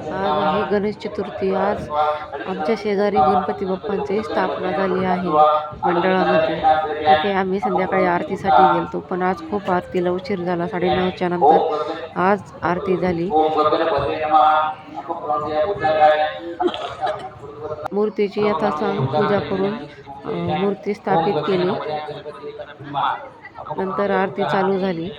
आज आहे गणेश चतुर्थी. आज आमच्या शेजारी गणपती बाप्पांची स्थापना झाली आहे मंडळामध्ये. तिथे आम्ही संध्याकाळी आरतीसाठी गेलतो पण आज खूप आरतीला उशीर झाला. साडेनऊच्या नंतर आज आरती झाली. मूर्तीची यथासांग पूजा करून मूर्ती स्थापित केली. नंतर आरती चालू झाली.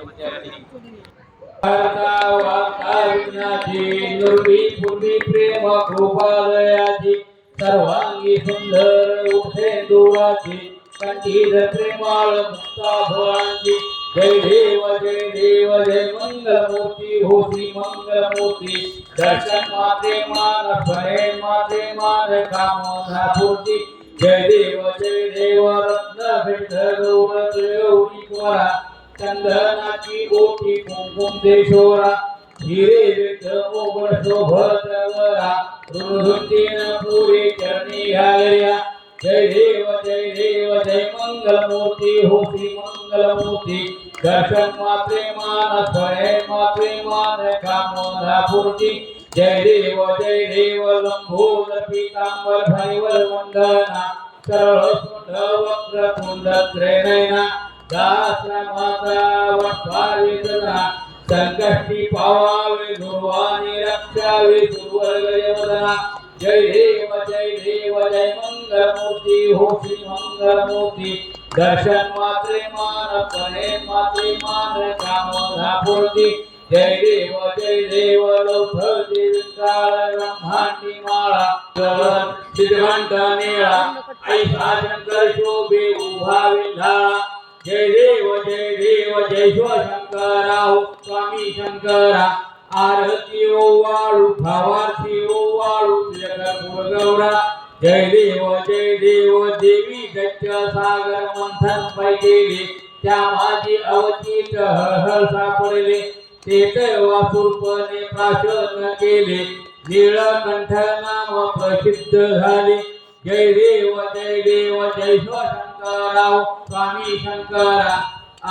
प्रेम कृपालयाची सर्वांगी सुंदर उठे दुराची कंठीर प्रेमाळ मुक्ता भवांची जय देव जय देव, जय मंगलमूर्ती, हो श्री मंगलमूर्ती। दर्शन माते मान फळे माते मान कामना पूर्ती जय देव जय देव, रत्न भेट गौरी कोरा चंदनाची ओटी कुंकुम देशोरा हिरे विठ मोगळ शोभत वरा रुंधुतीन पुरी चरणी घालया जय देव जय देव, जय मंगलमूर्ती हो श्री मंगलमूर्ती. दर्शन मात्रे मान फळे मात्रे मान कामना पूर्ती. जय देव जय देव लंबोदर पीतांबर भैवल वंदना. सुंड वक्र कुंड त्रिनयना जय देव जय देव, जय मंगलमूर्ती, हो श्री मंगलमूर्ती। दर्शन मात्रे मान पणे मात्रे मान कामना पूर्ती जय देव जय देव लौथर देविकाळ ब्रह्मांडी माळा चरण सिद्धघंट निळा ऐसा शंकर, शोभे उभा विंधाळा जय देव जय देव जय शिवशंकरा स्वामी शंकरा. आरती ओवाळू भावार्थी ओवाळू जगपूर गौरा. जय देव जय देव देवी दत्त सागर मंथन पैकेले त्या माझी अवती हळ सापडले. तेच वासुरपणे प्राशन केले. निळकंठ नाम प्रसिद्ध झाले. जय देव जय देव जय शिवशंकराव स्वामी शंकरा.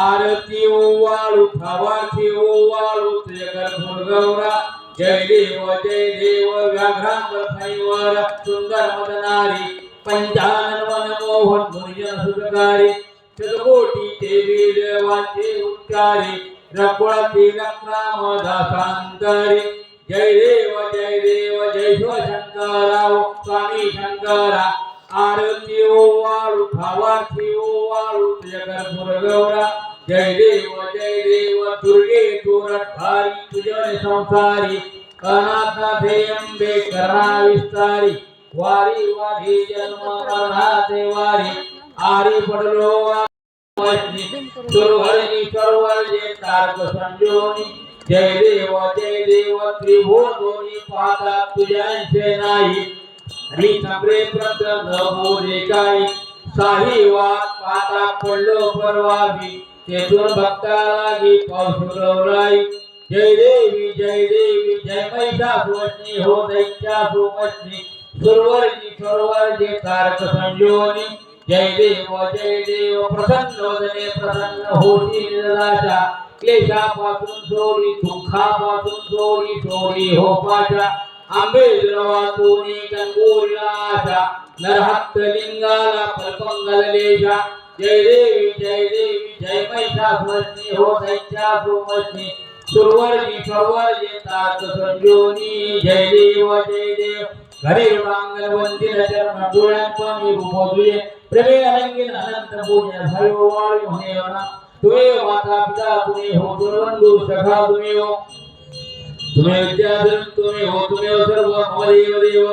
आरती ओवाळू भावार्थी ओवाळू जगत गौरा जय देव जय देव व्याघ्रांबर फैवर सुंदर मदनारी पंचानन मनमोहन मुनिजन सुधकारी शतकोटी देवी देवाचे उच्चारी रकुळती नक्राम दासांतरी. जय देव जय देव जय शिवशंकराव स्वामी शंकरा आरती ओवाळू भावार्थी ओवाळू जगत गौरा जय देव जय देव दुर्गे दुरट भारी तुझे संसारी अनाथनाथे अंबे करणा विस्तारी वारी वारी जन्म मरणाचे वारी आरी पडलो वारी सुरवरणी सर्वर जे तारक संजोनी जय देव जय देव त्रिभुवनी पाहता तुझ्यांचे नाही. हरी सगळे प्रत मोरे काही साही वाद पाता पडलो परवावी तेथून भक्तालागी पाऊस गौराई जय देवी जय देवी जय पैसा महिषासुरनी हो दैत्या सुपत्नी सुरवरजी सरोवर तारक संजोनी. जय देव जय देव प्रसन्न वदने प्रसन्न होती निराशा क्लेशापासून सोडी दुःखापासून सोडी सोडी हो पाशा आंबेजरवातून गंगोरीला आशा नरहत्त लिंगाला प्रपंगलेशा जय देवी जय देवी जय महिषासुरनी हो दैत्या सुमश्री सुरवरजी सरोवर तात संजोनी जय देव जय देव घरी रांगण वंदिर चरण डोळ्यांपणी रूपोदुये प्रेमे अनंगिन अनंत पूज्य भयो वाळी होणे तुम्ही माता पिता तुम्ही हो दुर्वंधू सखा तुम्ही हो तुम्ही विद्याधन तुम्ही हो तुम्ही सर्व मदेव देव।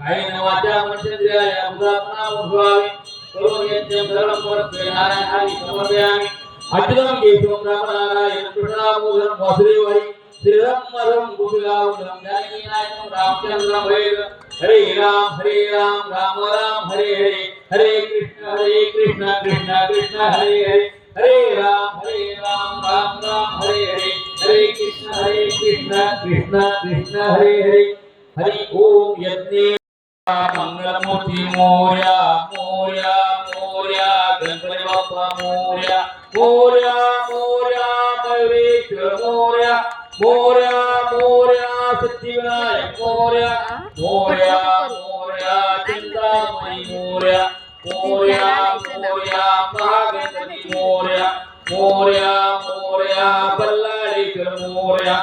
काही न वाचा मनचंद्रिया उदात्मना उद्भावे करून यज्ञ धर्म परत्वे नारायण हरी समर्पयामि। अच्युतम केशवम रामनारायण कृष्णामोदरम वासुदेव हरी श्रीराम मधम गोपिकावधम जानकी नायकम रामचंद्रम हरे राम हरे राम राम राम, हरे हरे। हरे कृष्ण हरे कृष्ण कृष्ण कृष्ण, हरे हरे। हरे राम हरे राम राम राम हरे हरे हरे कृष्ण हरे कृष्ण कृष्ण कृष्ण हरे हरे हरि ओम यज्ञे मंगलमूर्ति मोर्या मोर्या मोर्या गणपती बाप्पा मोर्या मोर्या मोर्या मयुरेश्वर मोर्या मोर्या मोर्या सिद्धिविनायक मोर्या मोर्या मोर्या चिंतामणी मोर्या मोर्या मोर्या मोर्या मोर्या मोर्या बल्लाळेकर मोर्या.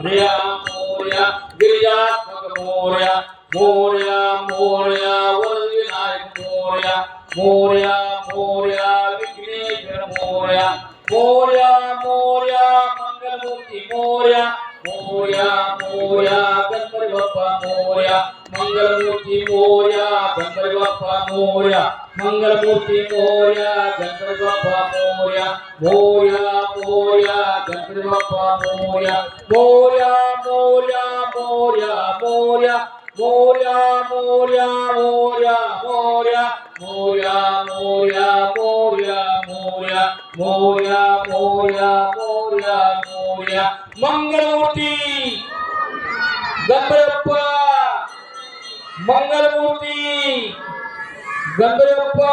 मोर्या मोर्या गिरिजात्मक मोर्या. मोर्या मोर्या वरविनायक मोर्या. मोर्या मोर्या विघ्नेश्वर मोर्या. मोर्या मोर्या मंगलमूर्ती मोर्या. मोया मोया गणपती बाप्पा मोया मंगलमूर्ती मोया गणपती बाप्पा मोया मंगलमूर्ती मोया गणपती बाप्पा मोया मोया मोया गणपती बाप्पा मोया मोया मोया मोया मोया मोया मोया मोया मोया मोया मोया मोया मोया मोया मोया मोया घेऊया मंगळमूर्ती गंगरप्पा मंगलमूर्ती. गंगरप्पा